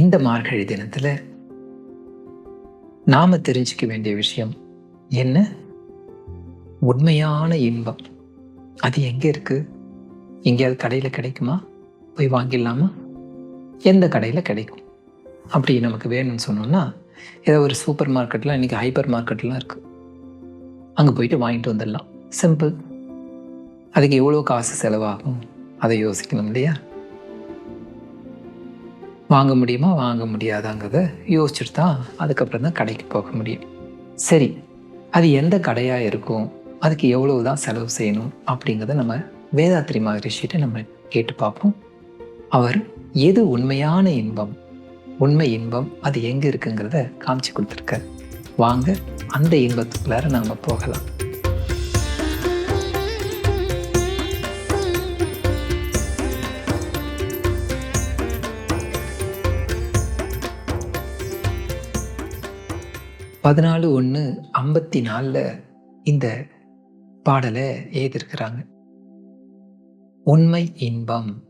இந்த மார்கழி தினத்தில் நாம் தெரிஞ்சுக்க வேண்டிய விஷயம் என்ன? உண்மையான இன்பம். அது எங்கே இருக்குது எங்கேயாவது கடையில் கிடைக்குமா? போய் வாங்கிடலாமா? எந்த கடையில் கிடைக்கும்? அப்படி நமக்கு வேணும்னு சொன்னோம்னா ஏதோ ஒரு சூப்பர் மார்க்கெட்லாம் இன்றைக்கி ஹைப்பர் மார்க்கெட்லாம் இருக்குது அங்கே போயிட்டு வாங்கிட்டு வந்துடலாம். சிம்பிள் அதுக்கு எவ்வளோ காசு செலவாகும்? அதை யோசிக்கணும் இல்லையா? வாங்க முடியுமா? வாங்க முடியாதாங்கிறத யோசிச்சுட்டு தான் அதுக்கப்புறம் தான் கடைக்கு போக முடியும். சரி அது எந்த கடையாக இருக்கும்? அதுக்கு எவ்வளவு தான் செலவு செய்யணும்? அப்படிங்கிறத நம்ம வேதாத்திரி மகரிஷிகிட்ட நம்ம கேட்டு பார்ப்போம். அவர் எது உண்மையான இன்பம்? உண்மை இன்பம் அது எங்கே இருக்குங்கிறத காமிச்சு கொடுத்துருக்கார். வாங்க அந்த இன்பத்துக்குள்ளார நாம் போகலாம். பதினாலு ஒன்று ஐம்பத்தி நாலில் இந்த பாடலை எழுதியிருக்கிறாங்க. உண்மை இன்பம்.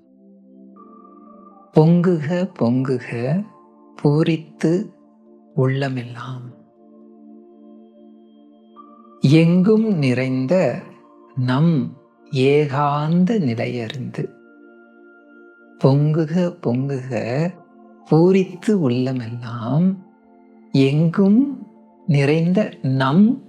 பொங்குக பொங்குக பூரித்து உள்ளமெல்லாம். எங்கும் நிறைந்த நம் ஏகாந்த நிலையறிந்து. பொங்குக பொங்குக பூரித்து உள்ளமெல்லாம் எங்கும் நிறைந்த நம்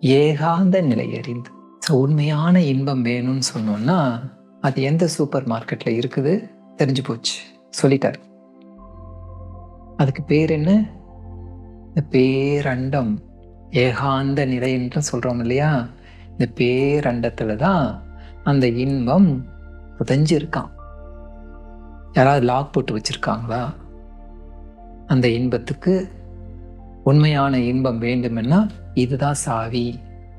ஏகாந்த நிலையறிந்து ஸோ உண்மையான இன்பம் வேணும்னு சொன்னோம்னா அது எந்த சூப்பர் மார்க்கெட்டில் இருக்குது? தெரிஞ்சு போச்சு. சொல்லிட்டார். அதுக்கு பேர் என்ன? இந்த பேரண்டம். ஏகாந்த நிலைன்னு சொல்கிறோம் இல்லையா? இந்த பேரண்டத்தில் தான் அந்த இன்பம் புதஞ்சிருக்கான் யாராவது லாக் போட்டு வச்சுருக்காங்களா? அந்த இன்பத்துக்கு உண்மையான இன்பம் வேண்டுமென்னா இதுதான் சாவி.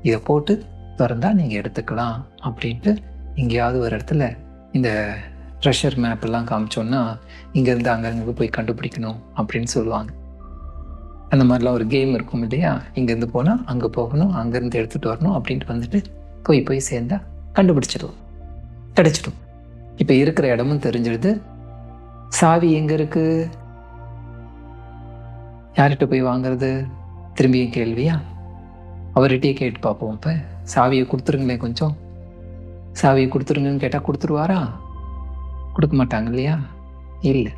இதை போட்டு திறந்தால் நீங்கள் எடுத்துக்கலாம் அப்படின்ட்டு எங்கேயாவது ஒரு இடத்துல இந்த ட்ரெஷர் மேப்பெல்லாம் காமிச்சோன்னா இங்கேருந்து அங்கங்கே போய் கண்டுபிடிக்கணும் அப்படின்னு சொல்லுவாங்க. அந்த மாதிரிலாம் ஒரு கேம் இருக்கும் இல்லையா? இங்கேருந்து போனால் அங்கே போகணும் அங்கேருந்து எடுத்துகிட்டு வரணும் அப்படின்ட்டு வந்துட்டு போய் போய் சேர்ந்தா கண்டுபிடிச்சிடும் கிடச்சிடும். இப்போ இருக்கிற இடமும் தெரிஞ்சிடுது. சாவி எங்கே இருக்குது யார்கிட்ட போய் வாங்குறது? திரும்பியும் கேள்வியா? அவர்கிட்டயே கேட்டு பார்ப்போம் இப்போ. சாவியை கொடுத்துருங்களேன் கொஞ்சம். சாவியை கொடுத்துருங்கன்னு கேட்டால் கொடுத்துருவாரா? கொடுக்க மாட்டாங்க இல்லையா? இல்லை.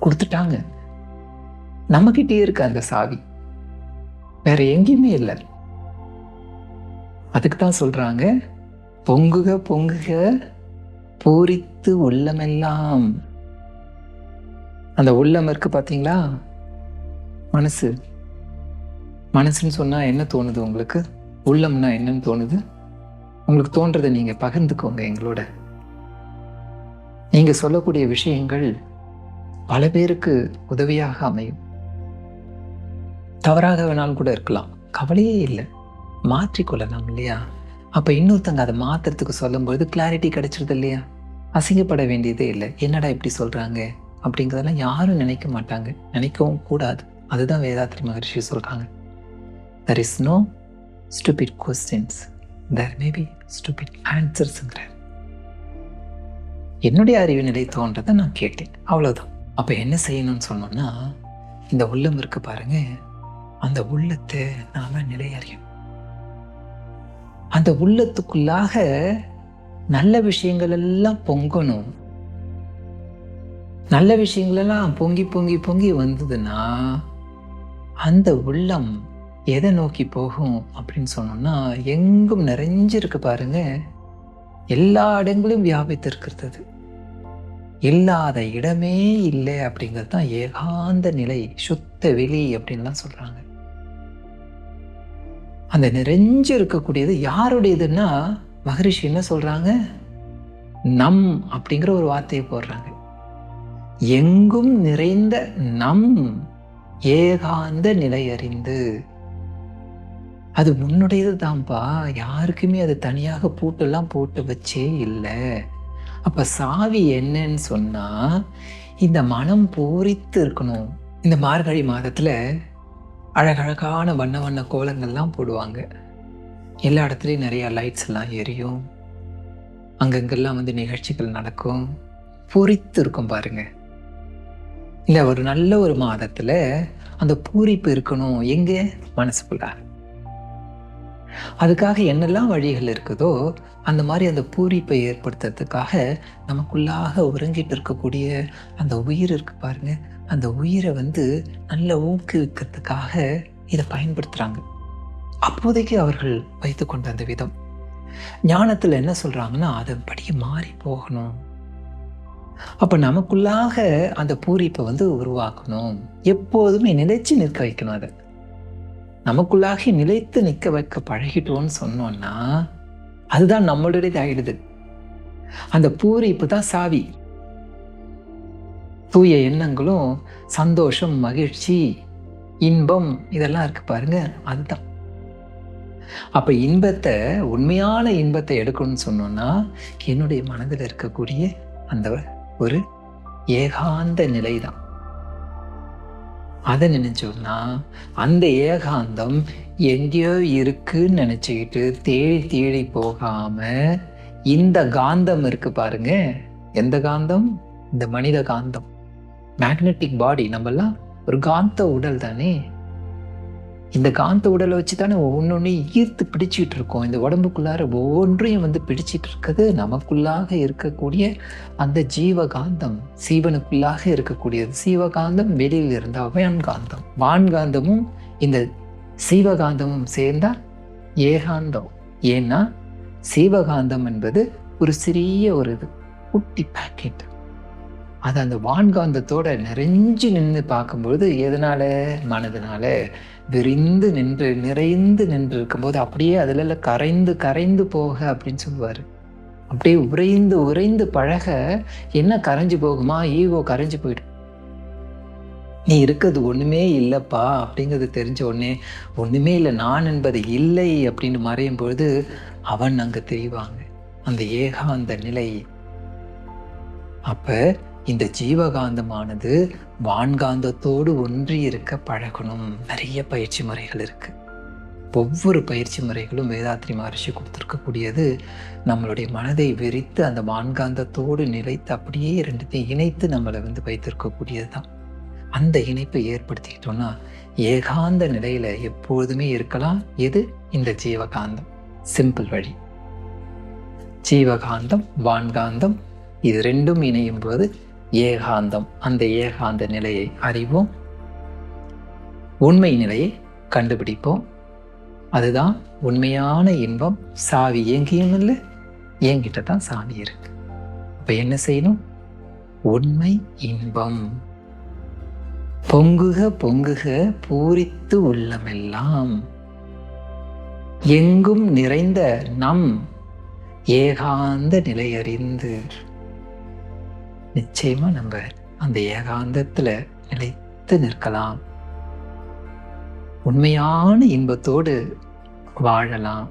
கொடுத்துட்டாங்க. நம்மக்கிட்டே இருக்கு அந்த சாவி. வேற எங்கேயுமே இல்லை. அதுக்கு தான் சொல்கிறாங்க பொங்குக பொங்குக பூரித்து உள்ளமெல்லாம். அந்த உள்ளம் இருக்கு பார்த்தீங்களா மனசு. மனசுன்னு சொன்னால் என்ன தோணுது உங்களுக்கு? உள்ளம்னா என்னன்னு தோணுது? உங்களுக்கு தோன்றதை நீங்கள் பகிர்ந்துக்கோங்க எங்களோட. நீங்கள் சொல்லக்கூடிய விஷயங்கள் பல பேருக்கு உதவியாக அமையும். தவறாக வேணாலும் கூட இருக்கலாம். கவலையே இல்லை. மாற்றிக்கொள்ளலாம் இல்லையா? அப்போ இன்னொருத்தங்க அதை மாற்றுறதுக்கு சொல்லும்பொழுது கிளாரிட்டி கிடைச்சிருது இல்லையா? அசிங்கப்பட வேண்டியதே இல்லை. என்னடா இப்படி சொல்கிறாங்க அப்படிங்கிறதெல்லாம் யாரும் நினைக்க மாட்டாங்க. நினைக்கவும் கூடாது. அதுதான் வேதாத்ரி மகரிஷி சொல்கிறாங்க there is no stupid questions there may be stupid ஆன்சர்ஸுங்கிறார் என்னுடைய அறிவு நிலை தோன்றதை நான் கேட்டேன். அவ்வளோதான் அப்போ என்ன செய்யணும்னு சொன்னோம்னா இந்த உள்ளம் இருக்கு பாருங்க. அந்த உள்ளத்தை நாம நிலையறியும் அந்த உள்ளத்துக்குள்ளாக நல்ல விஷயங்கள் எல்லாம் பொங்கணும். நல்ல விஷயங்கள் எல்லாம் பொங்கி பொங்கி பொங்கி வந்ததுன்னா அந்த உள்ளம் எதை நோக்கி போகும் அப்படின்னு சொன்னோம்னா எங்கும் நிறைஞ்சிருக்கு பாருங்க. எல்லா இடங்களும் வியாபித்து இருக்கிறது இல்லாத இடமே இல்லை அப்படிங்கிறது தான் ஏகாந்த நிலை சுத்த வெளி அப்படின்லாம் சொல்கிறாங்க அந்த நிறைஞ்சு இருக்கக்கூடியது யாருடையதுன்னா மகரிஷி என்ன சொல்கிறாங்க நம் அப்படிங்கிற ஒரு வார்த்தையை போடுறாங்க. எங்கும் நிறைந்த நம் ஏகாந்த நிலையறிந்து அது உன்னுடையது தான்ப்பா யாருக்குமே அது தனியாக பூட்டெல்லாம் போட்டு வச்சே இல்லை. அப்போ சாவி என்னன்னு சொன்னால் இந்த மனம் பூரித்து இருக்கணும். இந்த மார்கழி மாதத்தில் அழகழகான வண்ண வண்ண கோலங்கள்லாம் போடுவாங்க. எல்லா இடத்துலையும் நிறையா லைட்ஸ் எல்லாம் எரியும். அங்கங்கெல்லாம் வந்து நிகழ்ச்சிகள் நடக்கும். பொறித்து இருக்கும் பாருங்கள் இந்த ஒரு நல்ல ஒரு மாதத்தில் அந்த பூரிப்பு இருக்கணும். எங்கே? மனசுக்குள்ள. அதுக்காக என்னெல்லாம் வழிகள் இருக்குதோ அந்த மாதிரி அந்த பூரிப்பை ஏற்படுத்துறதுக்காக நமக்குள்ளாக உறங்கிட்டு இருக்கக்கூடிய அந்த உயிர் இருக்கு பாருங்க. அந்த உயிரை வந்து நல்ல ஊக்குவிக்கிறதுக்காக இதை பயன்படுத்துகிறாங்க அப்போதைக்கு அவர்கள் வைத்து கொண்ட அந்த விதம். ஞானத்தில் என்ன சொல்கிறாங்கன்னா அதன்படி மாறி போகணும். அப்போ நமக்குள்ளாக அந்த பூரிப்பை வந்து உருவாக்கணும். எப்போதுமே நிலைச்சு நிற்க வைக்கணும் அதை. நமக்குள்ளாக நிலைத்து நிற்க வைக்க பழகிட்டோம்னு சொன்னோம்னா அதுதான் நம்மளுடையது ஆயிடுது. அந்த பூரிப்பு தான் சாவி. தூய எண்ணங்களும் சந்தோஷம் மகிழ்ச்சி இன்பம் இதெல்லாம் இருக்கு பாருங்க அதுதான். அப்ப இன்பத்தை உண்மையான இன்பத்தை எடுக்கணும்னு சொன்னோம்னா என்னுடைய மனதில் இருக்கக்கூடிய அந்த ஒரு ஏகாந்த நிலை தான் அதை நினைச்சோம்னா அந்த ஏகாந்தம் எங்கேயோ இருக்குன்னு நினச்சிக்கிட்டு தேடி தேடி போகாம இந்த காந்தம் இருக்கு பாருங்க. எந்த காந்தம்? இந்த மனித காந்தம். மேக்னெட்டிக் பாடி நம்மெல்லாம் ஒரு காந்த உடல் தானே. இந்த காந்த உடலை வச்சு தானே ஒவ்வொன்று ஈர்த்து பிடிச்சிட்டு இருக்கோம் இந்த உடம்புக்குள்ளார ஒவ்வொன்றையும் வந்து பிடிச்சிட்டு இருக்கிறது நமக்குள்ளாக இருக்கக்கூடிய அந்த ஜீவகாந்தம் சீவனுக்குள்ளாக இருக்கக்கூடியது. சீவகாந்தம் வெளியில் இருந்த வான்காந்தம். வான்காந்தமும் இந்த சீவகாந்தமும் சேர்ந்தால் ஏகாந்தம். ஏன்னா சீவகாந்தம் என்பது ஒரு சிறிய ஒரு இது குட்டி பாக்கெட் அது அந்த வான்காந்தத்தோட நிறைஞ்சு நின்று பார்க்கும்பொழுது எதனால? மனதினால? விரிந்து நின்று நிறைந்து நின்று இருக்கும்போது அப்படியே அதில் கரைந்து கரைந்து போக அப்படின்னு சொல்லுவார். அப்படியே உறைந்து உறைந்து பழக என்ன கரைஞ்சு போகுமா? ஈகோ கரைஞ்சு போயிடும் நீ இருக்கிறது ஒன்றுமே இல்லைப்பா அப்படிங்கிறது தெரிஞ்ச உடனே ஒன்றுமே இல்லை நான் என்பது இல்லை அப்படின்னு மறையும் பொழுது அவன் அங்கே தெரிவாங்க. அந்த ஏகாந்த நிலை. அப்போ இந்த ஜீவகாந்தமானது வான்காந்தத்தோடு ஒன்றி இருக்க பழகணும். நிறைய பயிற்சி முறைகள் இருக்கு. ஒவ்வொரு பயிற்சி முறைகளும் வேதாத்ரி மகர்ஷி கொடுத்துருக்கக்கூடியது நம்மளுடைய மனதை வெறித்து அந்த வான்காந்தத்தோடு நிலைத்து அப்படியே ரெண்டுத்தையும் இணைத்து நம்மளை வந்து வைத்திருக்கக்கூடியது தான். அந்த இணைப்பை ஏற்படுத்திக்கிட்டோம்னா ஏகாந்த நிலையில எப்பொழுதுமே இருக்கலாம். எது? இந்த ஜீவகாந்தம். சிம்பிள் வழி. ஜீவகாந்தம் வான்காந்தம் இது ரெண்டும் இணையும் போது ஏகாந்தம். அந்த ஏகாந்த நிலையை அறிவோம். உண்மை நிலையை கண்டுபிடிப்போம். அதுதான் உண்மையான இன்பம். சாவி எங்கேயும் இல்லை என்கிட்ட தான் சாவி இருக்கு. இப்போ என்ன செய்யணும்? உண்மை இன்பம். பொங்குக பொங்குக பூரித்து உள்ளமெல்லாம். எங்கும் நிறைந்த நம் ஏகாந்த நிலையறிந்து நிச்சயமா நம்ம அந்த ஏகாந்தத்துல நிலைத்து நிற்கலாம். உண்மையான இன்பத்தோடு வாழலாம்.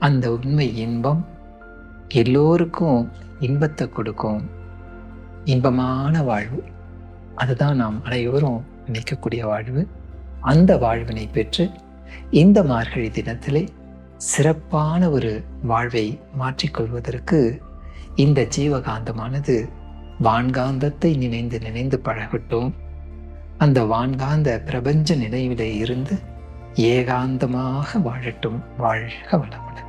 அந்த உண்மை இன்பம் எல்லோருக்கும் இன்பத்தை கொடுக்கும். இன்பமான வாழ்வு. அதுதான் நாம் அனைவரும் நினைக்கக்கூடிய வாழ்வு. அந்த வாழ்வினை பெற்று இந்த மார்கழி தினத்திலே சிறப்பான ஒரு வாழ்வை மாற்றிக்கொள்வதற்கு இந்த ஜீவகாந்தமானது வான்காந்தத்தை நினைந்து நினைந்து பழகட்டும். அந்த வான்காந்த பிரபஞ்ச நினைவிலே இருந்து ஏகாந்தமாக வாழட்டும். வாழ்க வளமுடன்.